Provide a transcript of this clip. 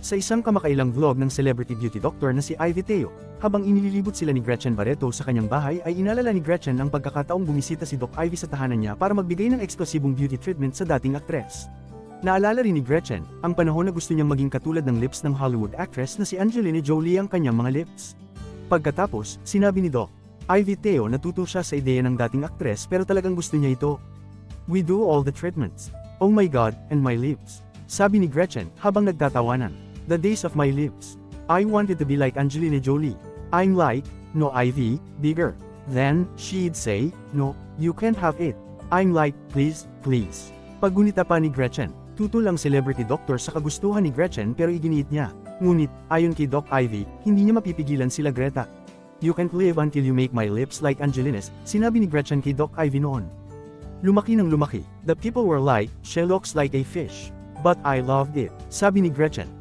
Sa isang kamakailang vlog ng celebrity beauty doctor na si Ivy Teo, habang inililibot sila ni Gretchen Barreto sa kanyang bahay ay inalala ni Gretchen ang pagkakataong bumisita si Doc Ivy sa tahanan niya para magbigay ng eksklusibong beauty treatment sa dating aktres. Naalala rin ni Gretchen, ang panahon na gusto niyang maging katulad ng lips ng Hollywood actress na si Angelina Jolie ang kanyang mga lips. Pagkatapos, sinabi ni Doc, Ivy Teo natuto siya sa ideya ng dating aktres pero talagang gusto niya ito. We do all the treatments. Oh my god, and my lips. Sabi ni Gretchen, habang nagtatawanan. The days of my lips. I wanted to be like Angelina Jolie. I'm like, no Ivy, bigger. Then, she'd say, no, you can't have it. I'm like, please, please. Paggunita pa ni Gretchen, tutol ang celebrity doctor sa kagustuhan ni Gretchen pero iginiit niya. Ngunit, ayon kay Doc Ivy, hindi niya mapipigilan sila Greta. You can't live until you make my lips like Angelina's, sinabi ni Gretchen kay Doc Ivy noon. Lumaki ng lumaki. The people were like, she looks like a fish. But I loved it. Sabi ni Gretchen,